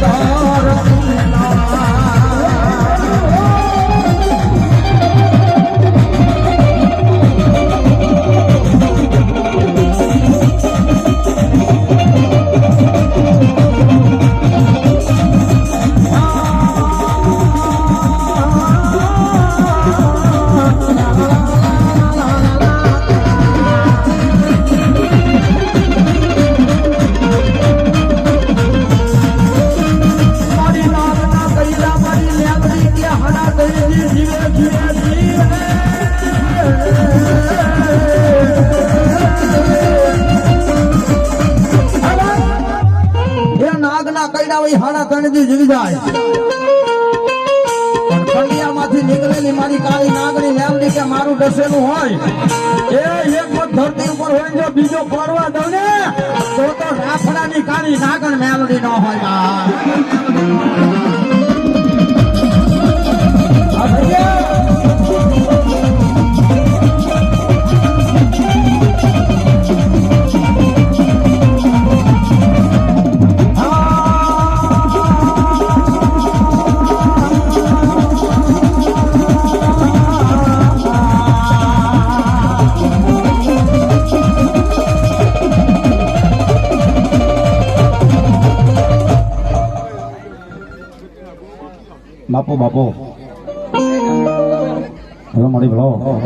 મારી હાડા ત્રણ દી જીવી જાય. પણ કંડિયામાંથી મારી કાળી નાગની લેબડી કે મારું ડસેલું હોય. એ એક ધરતી ઉપર હોય જો બીજો પડવા તો તો કાળી નાગણ મેલડી ન હોય. બાપો બાપો. હવે મળી ભલો.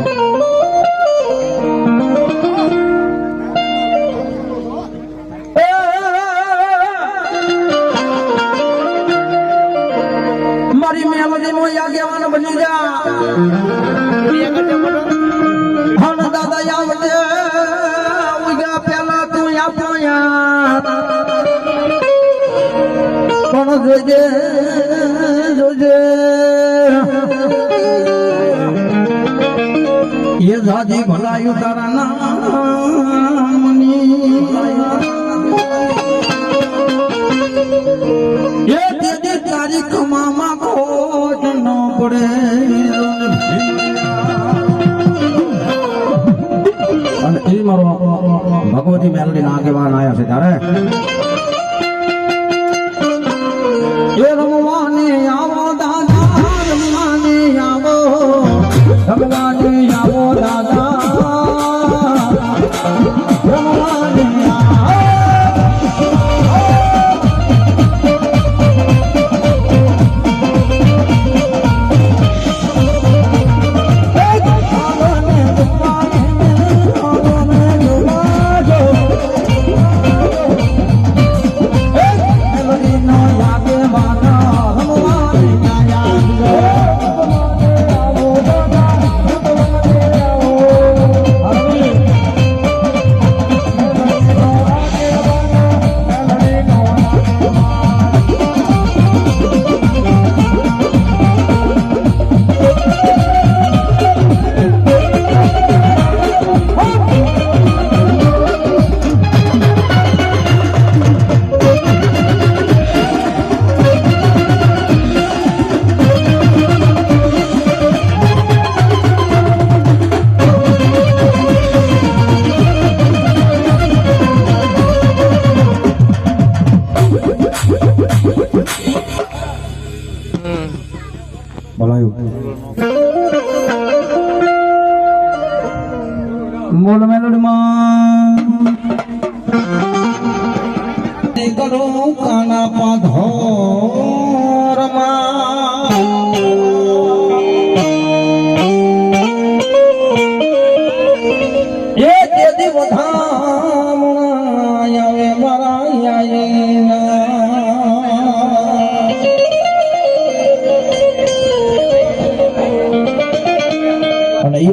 જોજે જોજે. એ જાજી ભલાયું તારા નામની. એ તેદી તારી કમામાં ખોટ ન પડે. અને એ મારો ભગવતી મેલડી ના આગેવાન આવ્યા છે ત્યારે બોલાયું બોલ મેલડીમાં કરો કાના પાધોરમાં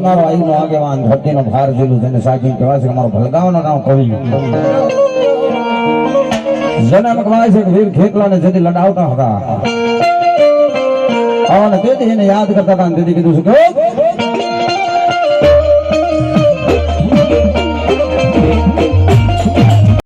એ મારો આઈનો આગેવાન ધરતીનો ભાર જેલું જેને સાચી કહેવાય છે મારો ભલગાવનો નામ કવિ. જેને એમ કહેવાય છે વીર ખેકલાને જેથી લડાવતા હતા. અને તેથી એને યાદ કરતા હતા તેથી કીધું છે કે